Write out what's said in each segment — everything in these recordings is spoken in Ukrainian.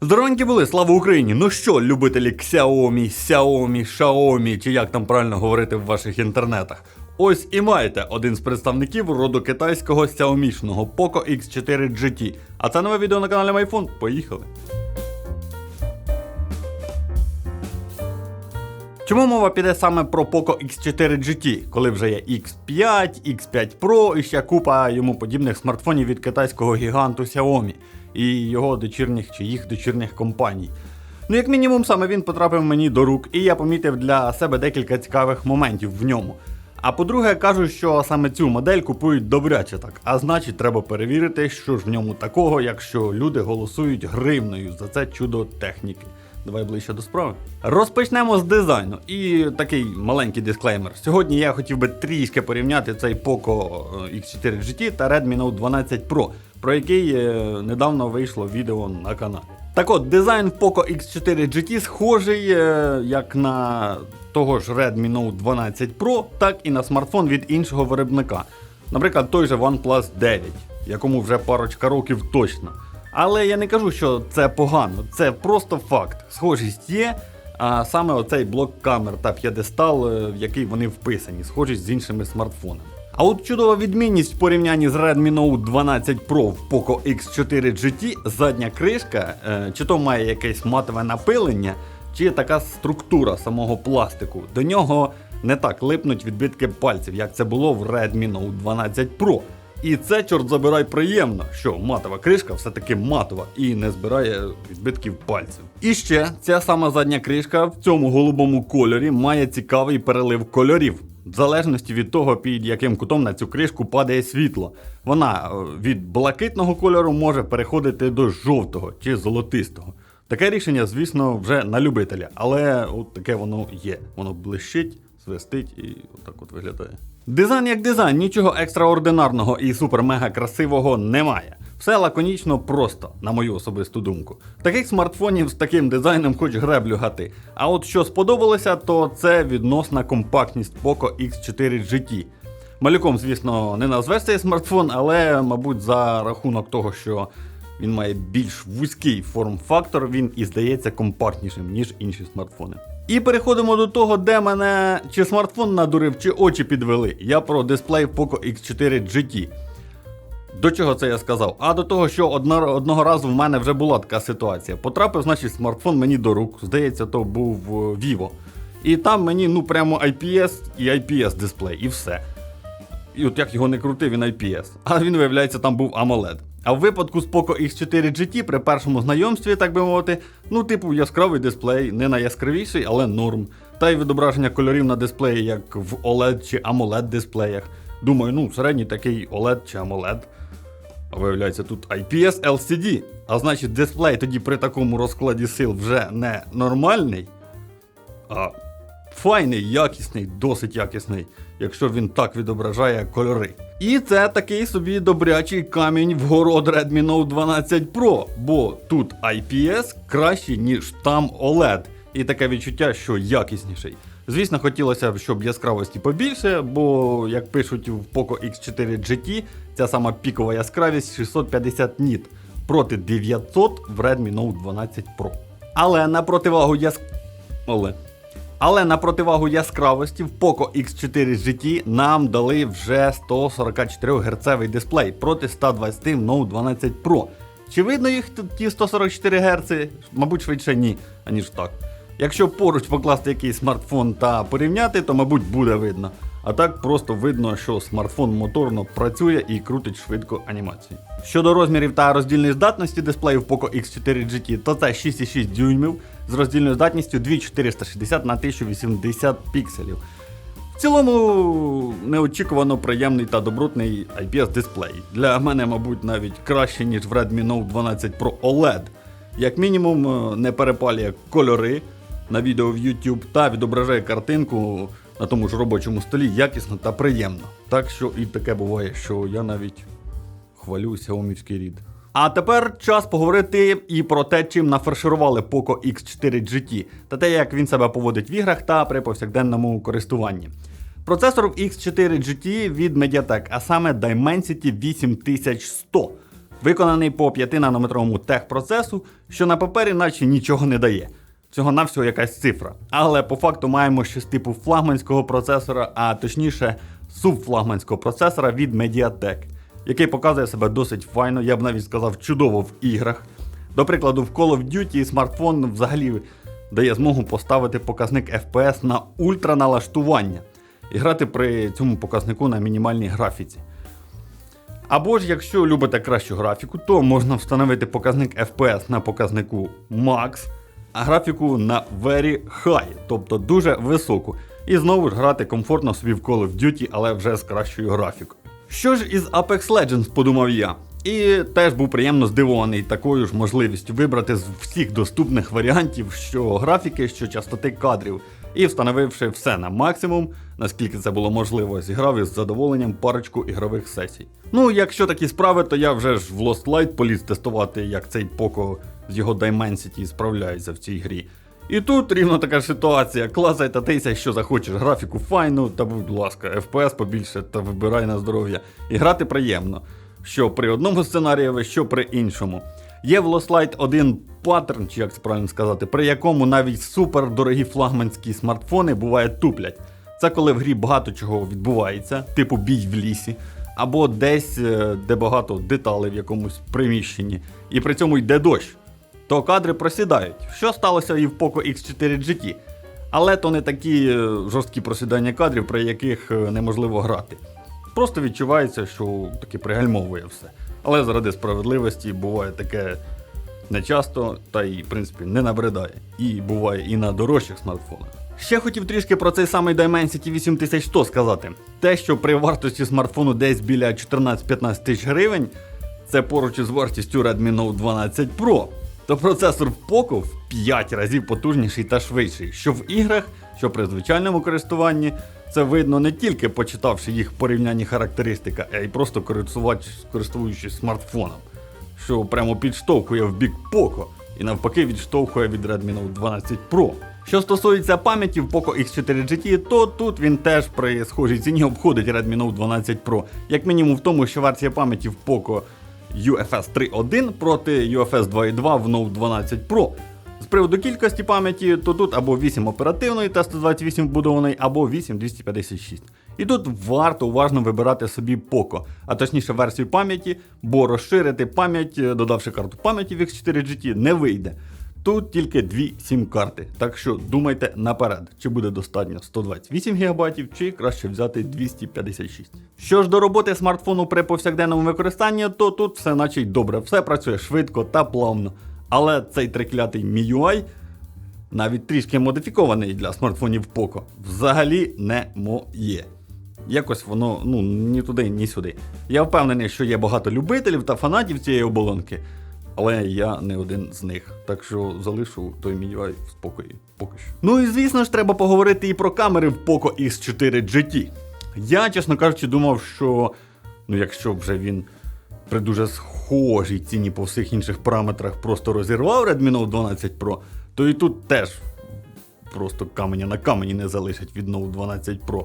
Здоровенькі були, слава Україні! Ну що, любителі Xiaomi, Xiaomi, Xiaomi, чи як там правильно говорити в ваших інтернетах? Ось і маєте один з представників роду китайського Xiaomi-шного Poco X4 GT. А це нове відео на каналі MyPhone. Поїхали! Чому мова піде саме про Poco X4 GT, коли вже є X5, X5 Pro і ще купа йому подібних смартфонів від китайського гіганту Xiaomi і його дочірніх чи їх дочірніх компаній. Ну, як мінімум, саме він потрапив мені до рук, і я помітив для себе декілька цікавих моментів в ньому. А по-друге, кажуть, що саме цю модель купують добряче так, а значить, треба перевірити, що ж в ньому такого, якщо люди голосують гривною за це чудо техніки. Давай ближче до справи. Розпочнемо з дизайну. І такий маленький дисклеймер. Сьогодні я хотів би трішки порівняти цей Poco е, X4 GT та Redmi Note 12 Pro, про який е, недавно вийшло відео на каналі. Так от, дизайн Poco X4 GT схожий е, як на того ж Redmi Note 12 Pro, так і на смартфон від іншого виробника. Наприклад, той же OnePlus 9, якому вже парочка років точно. Але я не кажу, що це погано, це просто факт. Схожість є, а саме оцей блок камер та п'єдестал, е, в який вони вписані, схожість з іншими смартфонами. А от чудова відмінність в порівнянні з Redmi Note 12 Pro в Poco X4 GT, задня кришка, е, чи то має якесь матове напилення, чи така структура самого пластику. До нього не так липнуть відбитки пальців, як це було в Redmi Note 12 Pro. І це, чорт забирай, приємно, що матова кришка все-таки матова і не збирає відбитків пальців. І ще ця сама задня кришка в цьому голубому кольорі має цікавий перелив кольорів. В залежності від того, під яким кутом на цю кришку падає світло. Вона е, від блакитного кольору може переходити до жовтого чи золотистого. Таке рішення, звісно, вже на любителя, але от таке воно є. Воно блищить, свистить і отак от виглядає. Дизайн як дизайн, нічого екстраординарного і супер-мега красивого немає. Все лаконічно просто, на мою особисту думку. Таких смартфонів з таким дизайном хоч греблю гати. А от що сподобалося, то це відносна компактність Poco X4 GT. Малюком, звісно, не назвеш цей смартфон, але, мабуть, за рахунок того, що він має більш вузький форм-фактор, він і здається компактнішим, ніж інші смартфони. І переходимо до того, де мене чи смартфон надурив, чи очі підвели. Я про дисплей Poco X4 GT. До чого це я сказав? А до того, що одно, одного разу в мене вже була така ситуація. Потрапив, значить, смартфон мені до рук. Здається, то був е, Vivo. І там мені ну прямо IPS і IPS дисплей, і все. І от як його не крутив, він IPS. А він, виявляється, там був AMOLED. А в випадку з Poco X4 GT при першому знайомстві, так би мовити, ну, типу, яскравий дисплей, не найяскравіший, але норм. Та й відображення кольорів на дисплеї, як в OLED чи AMOLED дисплеях. Думаю, ну, середній такий OLED чи AMOLED. А виявляється, тут IPS LCD. А значить, дисплей тоді при такому розкладі сил вже не нормальний, а файний, якісний, досить якісний, якщо він так відображає кольори. І це такий собі добрячий камінь в город Redmi Note 12 Pro, бо тут IPS кращий, ніж там OLED. І таке відчуття, що якісніший. Звісно, хотілося б, щоб яскравості побільше, бо, як пишуть в Poco X4 GT, ця сама пікова яскравість 650 ніт проти 900 в Redmi Note 12 Pro. Але на противагу яск... Але. Але на противагу яскравості в Poco X4 GT нам дали вже 144 Гц дисплей проти 120 в Note 12 Pro. Чи видно їх ті 144 Гц? Мабуть, швидше ні, аніж так. Якщо поруч покласти якийсь смартфон та порівняти, то мабуть буде видно. А так просто видно, що смартфон моторно працює і крутить швидко анімації. Щодо розмірів та роздільної здатності дисплею в Poco X4 GT, то це 6,6 дюймів з роздільною здатністю 2460 на 1080 пікселів. В цілому неочікувано приємний та добротний IPS дисплей. Для мене, мабуть, навіть краще, ніж в Redmi Note 12 Pro OLED. Як мінімум, е, не перепалює кольори на відео в YouTube та відображає картинку на тому ж робочому столі якісно та приємно. Так що і таке буває, що я навіть хвалю Xiaomi рід. А тепер час поговорити і про те, чим нафарширували Poco X4 GT, та те, як він себе поводить в іграх та при повсякденному користуванні. Процесор в X4 GT від Mediatek, а саме Dimensity 8100. виконаний по 5-нанометровому техпроцесу, що на папері наче нічого не дає. Всього навсього якась цифра. Але по факту маємо щось типу флагманського процесора, а точніше субфлагманського процесора від Mediatek, який показує себе досить файно, я б навіть сказав, чудово в іграх. До прикладу, в Call of Duty смартфон взагалі дає змогу поставити показник FPS на ультраналаштування і грати при цьому показнику на мінімальній графіці. Або ж, якщо любите кращу графіку, то можна встановити показник FPS на показнику Max, а графіку на Very High, тобто дуже високу. І знову ж грати комфортно собі в Call of Duty, але вже з кращою графікою. Що ж із Apex Legends, подумав я. І теж був приємно здивований такою ж можливістю вибрати з всіх доступних варіантів, що графіки, що частоти кадрів. І встановивши все на максимум, наскільки це було можливо, зіграв із задоволенням парочку ігрових сесій. Ну, якщо такі справи, то я вже ж в Lost Light поліз тестувати, як цей Poco з його Dimensity справляється в цій грі. І тут рівно така ж ситуація. Класай та тися, що захочеш, графіку файну, та будь ласка, FPS побільше та вибирай на здоров'я. І грати приємно. Що при одному сценарієві, що при іншому. Є в Lost Light один паттерн, чи як це правильно сказати, при якому навіть супердорогі флагманські смартфони буває туплять. Це коли в грі багато чого відбувається, типу бій в лісі, або десь, е, де багато деталей в якомусь приміщенні, і при цьому йде дощ то кадри просідають, що сталося і в Poco X4 GT. Але то не такі е, жорсткі просідання кадрів, при яких е, неможливо грати. Просто відчувається, що таки пригальмовує все. Але заради справедливості буває таке нечасто, та й, в принципі, не набридає. І буває і на дорожчих смартфонах. Ще хотів трішки про цей самий Dimensity 8100 сказати. Те, що при вартості смартфону десь біля 14-15 тисяч гривень, це поруч із вартістю Redmi Note 12 Pro то процесор Poco в 5 разів потужніший та швидший, що в іграх, що при звичайному користуванні. Це видно не тільки почитавши їх порівнянні характеристика, а й просто користуючись смартфоном, що прямо підштовхує в бік Poco і навпаки відштовхує від Redmi Note 12 Pro. Що стосується пам'яті в Poco X4 GT, то тут він теж при схожій ціні обходить Redmi Note 12 Pro, як мінімум в тому, що версія пам'яті в Poco UFS 3.1 проти UFS 2.2 в Note 12 Pro. З приводу кількості пам'яті, то тут або 8 оперативної та 128 вбудованої, або 8 256. І тут варто уважно вибирати собі Poco, а точніше версію пам'яті, бо розширити пам'ять, е, додавши карту пам'яті в X4 GT, не вийде. Тут тільки дві сім-карти, так що думайте наперед, чи буде достатньо 128 ГБ, чи краще взяти 256. Що ж до роботи смартфону при повсякденному використанні, то тут все наче й добре, все працює швидко та плавно. Але цей триклятий MIUI, навіть трішки модифікований для смартфонів Poco, взагалі не моє. Якось воно ну ні туди, ні сюди. Я впевнений, що є багато любителів та фанатів цієї оболонки, але я не один з них. Так що залишу той MIUI в спокої поки що. Ну і звісно ж, треба поговорити і про камери в Poco X4 GT. Я, чесно кажучи, думав, що ну якщо вже він при дуже схожій ціні по всіх інших параметрах просто розірвав Redmi Note 12 Pro, то і тут теж просто каменя на камені не залишать від Note 12 Pro.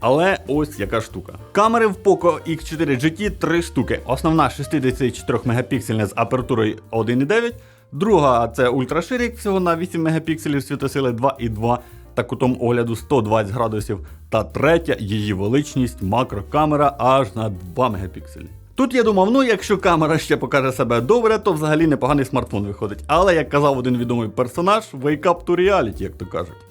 Але ось яка штука. Камери в Poco X4 GT три штуки. Основна 64 мегапіксельна з апертурою 1.9, друга це ультраширик всього на 8 мегапікселів світосили 2.2 та кутом огляду 120 градусів. Та третя її величність макрокамера аж на 2 мегапікселі. Тут я думав, ну якщо камера ще покаже себе добре, то взагалі непоганий смартфон виходить. Але як казав один відомий персонаж, wake up to reality, як то кажуть.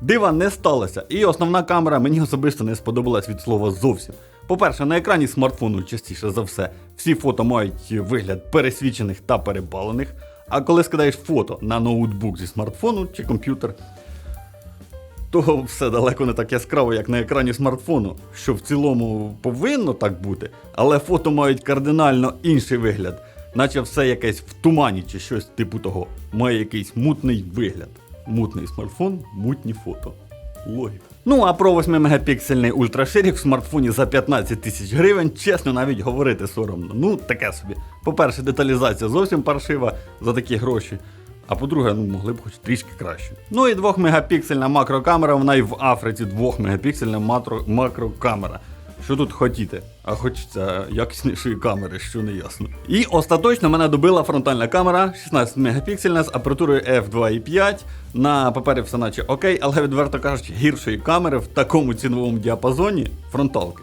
Дива не сталося, і основна камера мені особисто не сподобалась від слова зовсім. По-перше, на екрані смартфону частіше за все всі фото мають вигляд пересвічених та перепалених. А коли скидаєш фото на ноутбук зі смартфону чи комп'ютер, то все далеко не так яскраво, як на екрані смартфону, що в цілому повинно так бути, але фото мають кардинально інший вигляд, наче все якесь в тумані чи щось типу того. Має якийсь мутний вигляд. Мутний смартфон, мутні фото. Логіка. Ну а про 8 мегапіксельний ультраширік в смартфоні за 15 тисяч гривень, чесно, навіть говорити соромно. Ну, таке собі. По-перше, деталізація зовсім паршива за такі гроші. А по-друге, ну могли б хоч трішки краще. Ну і 2 мегапіксельна макрокамера, вона і в Африці 2 мегапіксельна матро- макрокамера. Що тут хотіти? А хочеться якіснішої камери, що не ясно. І остаточно мене добила фронтальна камера 16 мегапіксельна з апертурою f2.5. На папері все наче окей, але відверто кажучи, гіршої камери в такому ціновому діапазоні фронталки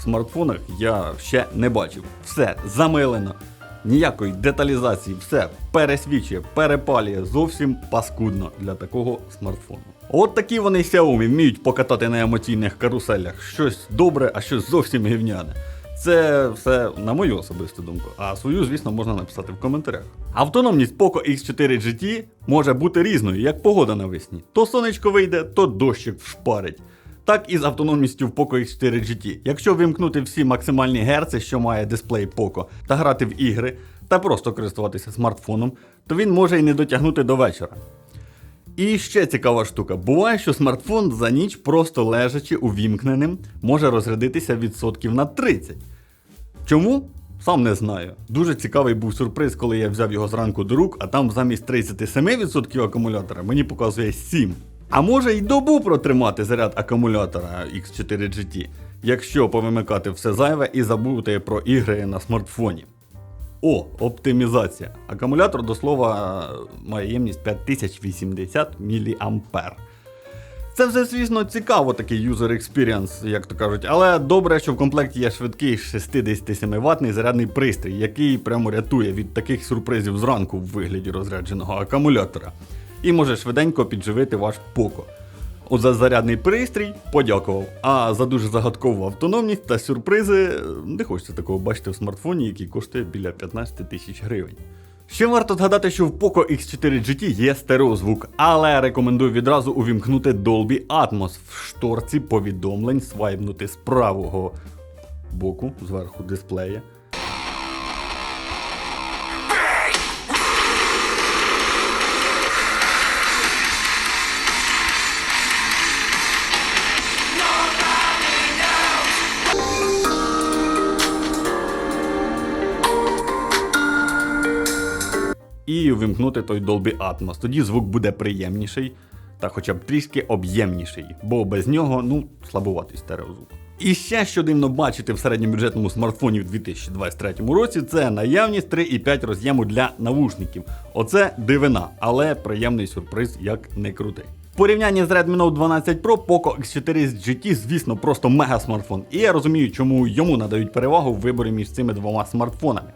в смартфонах я ще не бачив. Все замилено. Ніякої деталізації, все пересвічує, перепалює зовсім паскудно для такого смартфону. От такі вони Xiaomi вміють покатати на емоційних каруселях. Щось добре, а щось зовсім гівняне. Це все на мою особисту думку. А свою, звісно, можна написати в коментарях. Автономність Poco X4 GT може бути різною, як погода навесні. То сонечко вийде, то дощик вшпарить. Так і з автономністю в Poco X4 GT. Якщо вимкнути всі максимальні герци, що має дисплей Poco, та грати в ігри, та просто користуватися смартфоном, то він може і не дотягнути до вечора. І ще цікава штука. Буває, що смартфон за ніч, просто лежачи увімкненим, може розрядитися відсотків на 30. Чому? Сам не знаю. Дуже цікавий був сюрприз, коли я взяв його зранку до рук, а там замість 37% акумулятора мені показує 7. А може й добу протримати заряд акумулятора X4 GT, якщо повимикати все зайве і забути про ігри на смартфоні. О, оптимізація. Акумулятор, до слова, має ємність 5080 мА. Це все, звісно, цікаво, такий user experience, як то кажуть, але добре, що в комплекті є швидкий 67 ватний зарядний пристрій, який прямо рятує від таких сюрпризів зранку в вигляді розрядженого акумулятора. І може швиденько підживити ваш. От за зарядний пристрій подякував. А за дуже загадкову автономність та сюрпризи не хочеться такого бачити в смартфоні, який коштує біля 15 тисяч гривень. Ще варто згадати, що в Poco X4 GT є стереозвук, але рекомендую відразу увімкнути Dolby Atmos в шторці повідомлень, свайпнути з правого боку, зверху дисплея. І вимкнути той Dolby Atmos. Тоді звук буде приємніший та хоча б трішки об'ємніший, бо без нього ну слабуватий стереозвук. І ще що дивно бачити в середньобюджетному смартфоні в 2023 році, це наявність 3,5 роз'єму для навушників. Оце дивина, але приємний сюрприз, як не крутий. В порівнянні з Redmi Note 12 Pro, Poco X4 GT, звісно, просто мега смартфон. І я розумію, чому йому надають перевагу в виборі між цими двома смартфонами.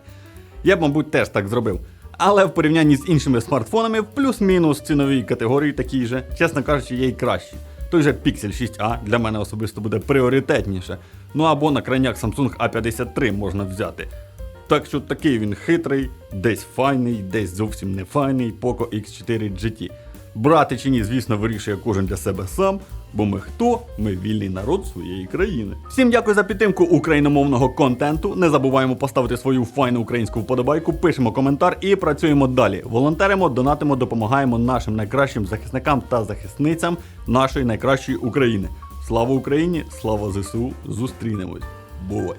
Я б, мабуть, теж так зробив. Але в порівнянні з іншими смартфонами в плюс-мінус ціновій категорії такій же, чесно кажучи, є й кращі. Той же Pixel 6a для мене особисто буде пріоритетніше. Ну або на крайняк Samsung A53 можна взяти. Так що такий він хитрий, десь файний, десь зовсім не файний Poco X4 GT. Брати чи ні, звісно, вирішує кожен для себе сам, бо ми хто? Ми вільний народ своєї країни. Всім дякую за підтримку україномовного контенту. Не забуваємо поставити свою файну українську вподобайку, пишемо коментар і працюємо далі. Волонтеримо, донатимо, допомагаємо нашим найкращим захисникам та захисницям нашої найкращої України. Слава Україні! Слава ЗСУ! Зустрінемось! Бувай!